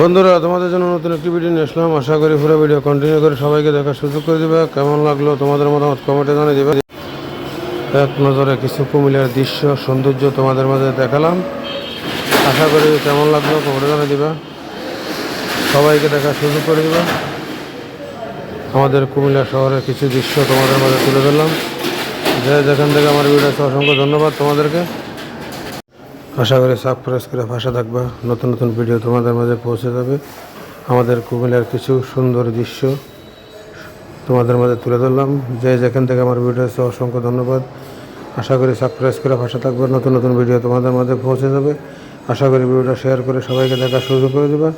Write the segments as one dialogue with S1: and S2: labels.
S1: বন্ধুরা, তোমাদের জন্য নতুন একটি ভিডিও নিয়ে আসলাম। আশা করি পুরো ভিডিও কন্টিনিউ করে সবাইকে দেখার সুযোগ করে দিবে। কেমন লাগল তোমাদের মতামত কমেন্টে জানিয়ে দিবে। এক নজরে কিছু কুমিল্লার দৃশ্য, সৌন্দর্য তোমাদের মাঝে দেখালাম। আশা করি কেমন লাগল কমেন্টে জানিয়ে দিবে। সবাইকে দেখার সুযোগ করে দিবে। আমাদের কুমিল্লা শহরের কিছু দৃশ্য তোমাদের মাঝে তুলে ধরলাম। যে যেখান থেকে আমার ভিডিও অসংখ্য ধন্যবাদ তোমাদেরকে। আশা করি সাবস্ক্রাইব করে ভাষা থাকবা। নতুন নতুন ভিডিও তোমাদের মাঝে পৌঁছে যাবে। আমাদের কুমিল্লার কিছু সুন্দর দৃশ্য তোমাদের মাঝে তুলে ধরলাম। যে যেখান থেকে আমার ভিডিও আছে অসংখ্য ধন্যবাদ। আশা করি সাবস্ক্রাইব করে ভাষা থাকবে। নতুন নতুন ভিডিও তোমাদের মাঝে পৌঁছে যাবে। আশা করি ভিডিওটা শেয়ার করে সবাইকে দেখার সুযোগ করে দেবে।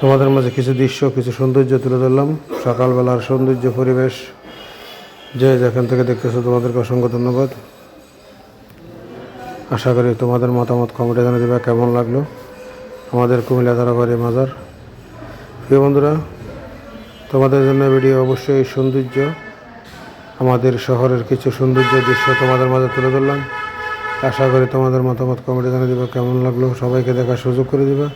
S1: তোমাদের মাঝে কিছু দৃশ্য, কিছু সৌন্দর্য তুলে ধরলাম। সকালবেলার সৌন্দর্য পরিবেশ। যে যেখান থেকে দেখতেছো, তোমাদেরকে অসংখ্য ধন্যবাদ। আশা করি তোমাদের মতামত কমেন্টে জানিয়ে দেবে, কেমন লাগল আমাদের কুমিল্লা তারাবাড়ি মাজার। প্রিয় বন্ধুরা, তোমাদের জন্য ভিডিও অবশ্যই সৌন্দর্য, আমাদের শহরের কিছু সৌন্দর্য দৃশ্য তোমাদের মাঝে তুলে ধরলাম। আশা করি তোমাদের মতামত কমেন্টে জানিয়ে দেবে, কেমন লাগল সবাইকে দেখার সুযোগ করে দেবে।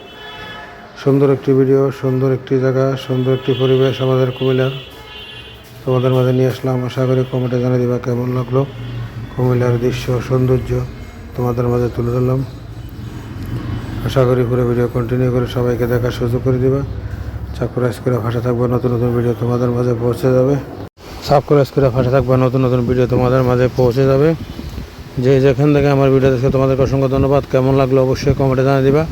S1: সুন্দর একটি ভিডিও, সুন্দর একটি জায়গা, সুন্দর একটি পরিবেশ আমাদের কুমিল্লার। তোমাদের মাঝে নিয়ে আসলাম, আশা করি কমেন্টে জানিয়ে দেবে, কেমন লাগল কুমিল্লার দৃশ্য, সৌন্দর্য। তোমাদের মাঝে তুলে ধরলাম। আশা করি পুরো ভিডিও কন্টিনিউ করে সবাইকে দেখার সুযোগ করে দিবা। সাবস্ক্রাইব করে ভাষা থাকবে, নতুন নতুন ভিডিও তোমাদের মাঝে পৌঁছে যাবে। সাবস্ক্রাইব করে ভাষা থাকবে, নতুন নতুন ভিডিও তোমাদের মাঝে পৌঁছে যাবে। যে যেখান থেকে আমার ভিডিও দেখে তোমাদেরকে অসংখ্য ধন্যবাদ। কেমন লাগল অবশ্যই কমেন্টে জানিয়ে দিবা।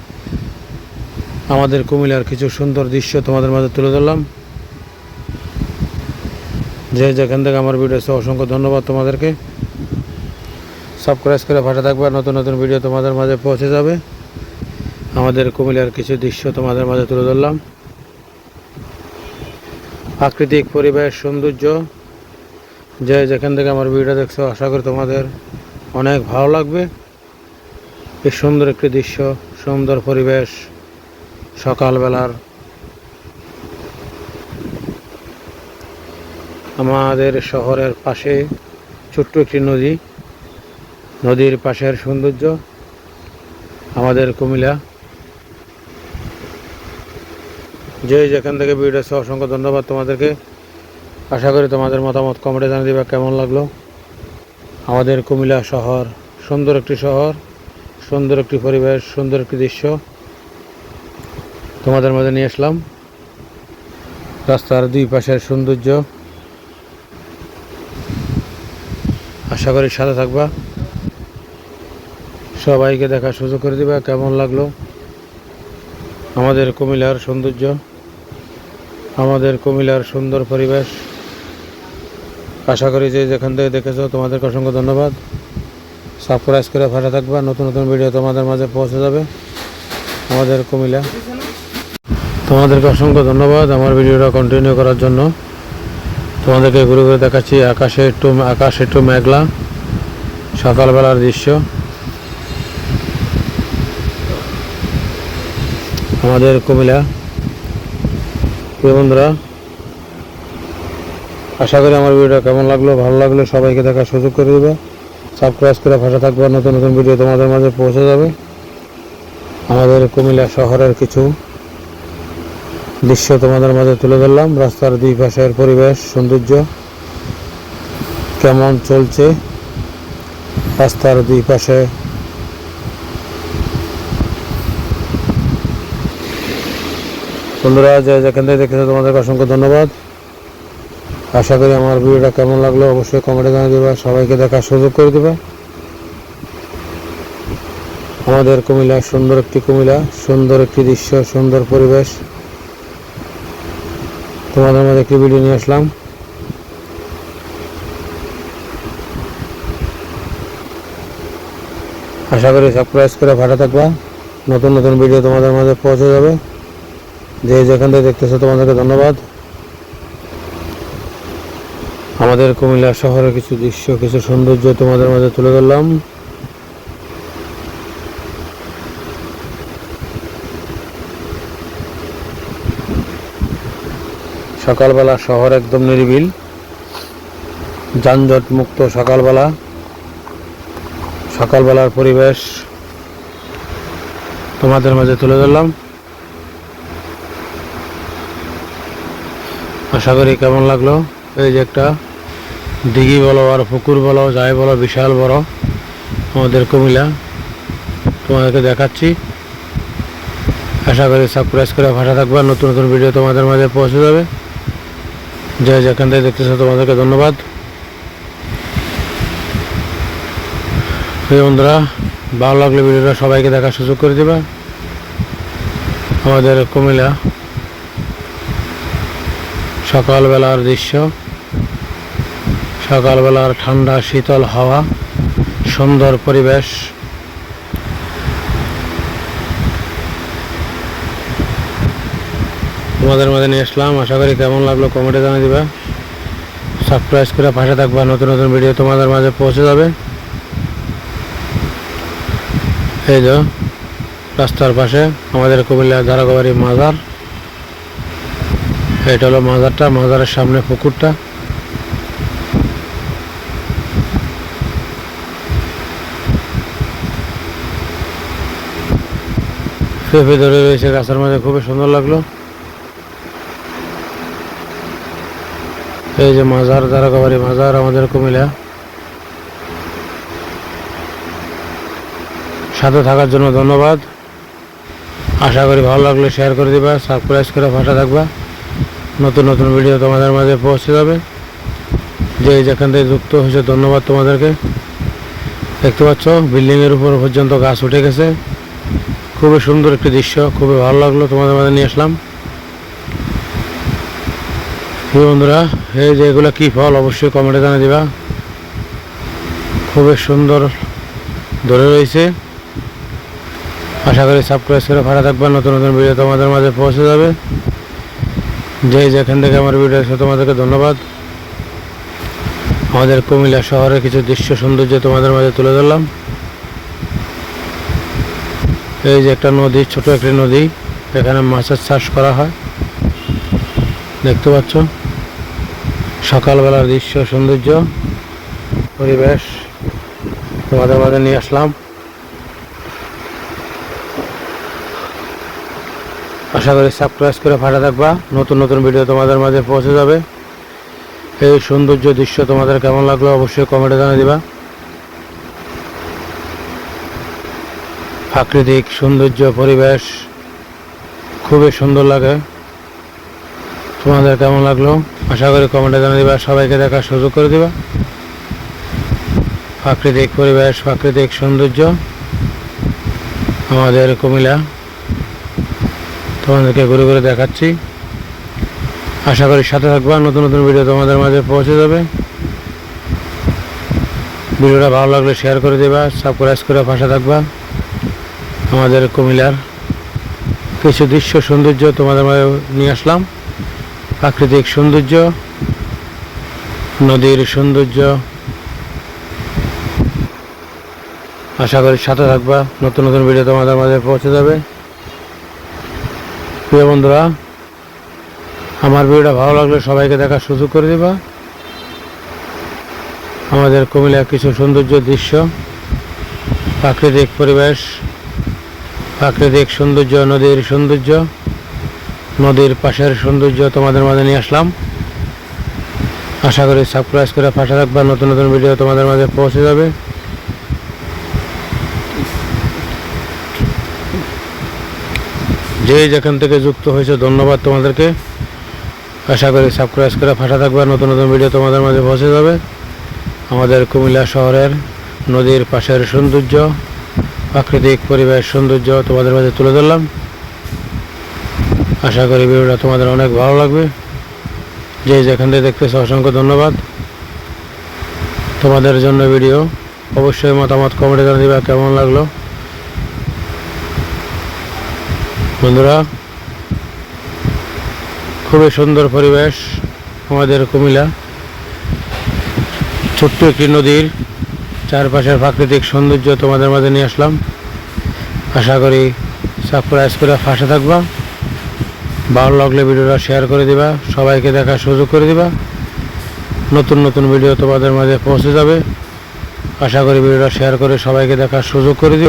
S1: আমাদের কুমিল্লার কিছু সুন্দর দৃশ্য তোমাদের মাঝে তুলে ধরলাম। যে যেখান থেকে আমার ভিডিও অসংখ্য ধন্যবাদ তোমাদেরকে। সাবস্ক্রাইব করে ভাষা থাকবে নতুন নতুন ভিডিও তোমাদের মাঝে পৌঁছে যাবে। আমাদের কুমিল্লার কিছু দৃশ্য তোমাদের মাঝে তুলে ধরলাম। প্রাকৃতিক পরিবেশ, সৌন্দর্য, যে যেখান থেকে আমার ভিডিও দেখছ, আশা করি তোমাদের অনেক ভালো লাগবে। এই সুন্দর একটি দৃশ্য, সুন্দর পরিবেশ, সকালবেলার। আমাদের শহরের পাশে ছোট্ট একটি নদী। নদীর পাশের সৌন্দর্য, আমাদের কুমিল্লা। যে যেখান থেকে ভিডিও আছে অসংখ্য ধন্যবাদ তোমাদেরকে। আশা করি তোমাদের মতামত কমেন্টে জানিয়ে দিবা কেমন লাগল। আমাদের কুমিল্লা শহর সুন্দর একটি শহর, সুন্দর একটি পরিবেশ, সুন্দর একটি দৃশ্য। তোমাদের মাঝে নিয়ে আসলাম। রাস্তার দুই পাশের সৌন্দর্য। আশা করি সাথে থাকবা। সবাইকে দেখা সুযোগ করে দিবা, কেমন লাগল? আমাদের কুমিল্লার সৌন্দর্য, আমাদের কুমিল্লার সুন্দর পরিবেশ। আশা করি যে যেখান থেকে দেখেছ, তোমাদেরকে অসংখ্য ধন্যবাদ। সাবস্ক্রাইব করে ভাষা থাকবা, নতুন নতুন ভিডিও তোমাদের মাঝে পৌঁছে যাবে। আমাদের কুমিল্লা। তোমাদেরকে অসংখ্য ধন্যবাদ আমার ভিডিওটা কন্টিনিউ করার জন্য। তোমাদেরকে ঘুরে ঘুরে দেখাচ্ছি আকাশে একটু, আকাশ একটু মেঘলা, সকালবেলার দৃশ্য। আমাদের কুমিল্লা। প্রিয় বন্ধুরা, আশা করি আমার ভিডিওটা কেমন লাগল, ভালো লাগল, সবাইকে দেখার সুযোগ করে দেবে। সাবস্ক্রাইব করে ভাষা থাকবে নতুন নতুন ভিডিও তোমাদের মাঝে পৌঁছে যাবে। আমাদের কুমিল্লা শহরের কিছু দৃশ্য তোমাদের মাঝে তুলে ধরলাম। রাস্তার দুই পাশের পরিবেশ, সৌন্দর্য কেমন চলছে? রাস্তার দুই পাশে বন্ধুরা, যে যেখান থেকে দেখেছ, তোমাদেরকে অসংখ্য ধন্যবাদ। আশা করি আমার ভিডিওটা কেমন লাগল, অবশ্যই কমেন্টে জানিয়ে দেবে। সবাইকে দেখার সুযোগ করে দেবে। আমাদের কুমিল্লা সুন্দর একটি কুমিল্লা, সুন্দর একটি দৃশ্য, সুন্দর পরিবেশ। তোমাদের মধ্যে একটি ভিডিও নিয়ে আসলাম। আশা করি সাবস্ক্রাইব করে ভাড়া থাকবা। নতুন নতুন ভিডিও তোমাদের মাঝে পৌঁছে যাবে। যে যেখান থেকে দেখতেছো, তোমাদেরকে ধন্যবাদ। আমাদের কুমিল্লা শহরের কিছু দৃশ্য, কিছু সৌন্দর্য তোমাদের মাঝে তুলে ধরলাম। সকালবেলা শহর একদম নিরিবিল। যানজট মুক্ত সকালবেলা। সকালবেলার পরিবেশ তোমাদের মাঝে তুলে ধরলাম। আশা করি কেমন লাগল? এই যে একটা দিঘি বলো আর পুকুর বলো, যাই বলো, বিশাল বড়, আমাদের কুমিলা তোমাদেরকে দেখাচ্ছি। আশা করি সাবস্ক্রাইব করে ভাষা থাকবে, নতুন নতুন ভিডিও তোমাদের মাঝে পৌঁছে যাবে। যে যেখান থেকে দেখতেছো তোমাদেরকে ধন্যবাদ। বন্ধুরা, ভালো লাগলে ভিডিওটা সবাইকে দেখার সুযোগ করে দেবা। আমাদের কুমিল্লা সকালবেলার দৃশ্য, সকালবেলার ঠান্ডা, শীতল হাওয়া, সুন্দর পরিবেশ। তোমাদের মধ্যে নিয়ে আসলাম। আশা করি কেমন লাগল কমেন্টে জানিয়ে দিবা। সাবস্ক্রাইব করে পাশে থাকবা। নতুন নতুন ভিডিও তোমাদের মাঝে পৌঁছে যাবে। এই যে, রাস্তার পাশে আমাদের কুমিল্লা ধারাগবাড়ি মাজার। এটা হলো মাজারটা, মাজারের সামনে পুকুরটা। পেঁপে ধরে রয়েছে গাছের মাঝে, খুবই সুন্দর লাগল। এই যে মাজার ধারাকাবাড়ি মাজার, আমাদের কুমিল্লা। সাথে থাকার জন্য ধন্যবাদ। আশা করি ভালো লাগলে শেয়ার করে দিবা সাবস্ক্রাইব করে ভাষা থাকবা। নতুন নতুন ভিডিও তোমাদের মাঝে পৌঁছে যাবে। যে যেখান থেকে যুক্ত হয়েছে, ধন্যবাদ তোমাদেরকে। দেখতে পাচ্ছ বিল্ডিংয়ের উপর পর্যন্ত গাছ উঠে গেছে। খুবই সুন্দর একটি দৃশ্য, খুবই ভালো লাগল তোমাদের মাঝে নিয়ে আসলাম। প্রিয় বন্ধুরা, এই যে এগুলো কী ফল, অবশ্যই কমেন্টে জানিয়ে দিবা। খুবই সুন্দর ধরে রয়েছে। আশা করি সাবস্ক্রাইব করে ভাড়া থাকবে নতুন নতুন ভিডিও তোমাদের মাঝে পৌঁছে যাবে। যে যেখান থেকে আমার ভিডিও আছে তোমাদেরকে ধন্যবাদ। আমাদের কুমিল্লা শহরের কিছু দৃশ্য সৌন্দর্য তোমাদের মাঝে তুলে ধরলাম। এই যে একটা নদী, ছোট একটি নদী, এখানে মাছের চাষ করা হয়। দেখতে পাচ্ছ? সকালবেলার দৃশ্য সৌন্দর্য, পরিবেশ তোমাদের মাঝে নিয়ে আসলাম। আশা করি সাবস্ক্রাইব করে ফাটা থাকবা। নতুন নতুন ভিডিও তোমাদের মাঝে পৌঁছে যাবে। এই সৌন্দর্য দৃশ্য তোমাদের কেমন লাগল অবশ্যই কমেন্টে জানিয়ে দিবা। প্রাকৃতিক সৌন্দর্য, পরিবেশ খুবই সুন্দর লাগে। তোমাদের কেমন লাগল? আশা করি কমেন্টে জানিয়ে দিবা। সবাইকে দেখার সুযোগ করে দিবা। প্রাকৃতিক পরিবেশ, প্রাকৃতিক সৌন্দর্য। আমাদের কুমিল্লা। তোমাদেরকে ঘুরে ঘুরে দেখাচ্ছি। আশা করি সাথে থাকবা, নতুন নতুন ভিডিও তোমাদের মাঝে পৌঁছে যাবে। ভিডিওটা ভালো লাগলে শেয়ার করে দেবা সাবস্ক্রাইব করে পাশে থাকবা। আমাদের কুমিল্লার কিছু দৃশ্য, সৌন্দর্য তোমাদের মাঝে নিয়ে আসলাম। প্রাকৃতিক সৌন্দর্য, নদীর সৌন্দর্য। আশা করি সাথে থাকবা, নতুন নতুন ভিডিও তোমাদের মাঝে পৌঁছে যাবে। প্রিয় বন্ধুরা, আমার ভিডিওটা ভালো লাগলে সবাইকে দেখার সুযোগ করে দেবা। আমাদের কুমিল্লার কিছু সৌন্দর্য দৃশ্য, প্রাকৃতিক পরিবেশ, প্রাকৃতিক সৌন্দর্য, নদীর সৌন্দর্য, নদীর পাশের সৌন্দর্য তোমাদের মাঝে নিয়ে আসলাম। আশা করি সাবস্ক্রাইব করে পাশে রাখবা নতুন নতুন ভিডিও তোমাদের মাঝে পৌঁছে যাবে। যে যেখান থেকে যুক্ত হয়েছে, ধন্যবাদ তোমাদেরকে। আশা করি সাবস্ক্রাইব করে ফাঁসা থাকবে, নতুন নতুন ভিডিও তোমাদের মাঝে পৌঁছে যাবে। আমাদের কুমিল্লা শহরের নদীর পাশের সৌন্দর্য, প্রাকৃতিক পরিবেশ সৌন্দর্য তোমাদের মাঝে তুলে ধরলাম। আশা করি ভিডিওটা তোমাদের অনেক ভালো লাগবে। যে যেখান থেকে দেখতেছে, অসংখ্য ধন্যবাদ। তোমাদের জন্য ভিডিও অবশ্যই মতামত কমেন্টে জানিয়ে দিবা, কেমন লাগল? বন্ধুরা, খুবই সুন্দর পরিবেশ আমাদের কুমিলা ছোট্ট একটি নদীর চারপাশের প্রাকৃতিক সৌন্দর্য তোমাদের মাঝে নিয়ে আসলাম। আশা করি সাবস্ক্রাইব করে ফাঁসে থাকবা, ভালো লাগলে ভিডিওটা শেয়ার করে দিবা, সবাইকে দেখার সুযোগ করে দিবা। নতুন নতুন ভিডিও তোমাদের মাঝে পৌঁছে যাবে। আশা করি ভিডিওটা শেয়ার করে সবাইকে দেখার সুযোগ করে দিবা।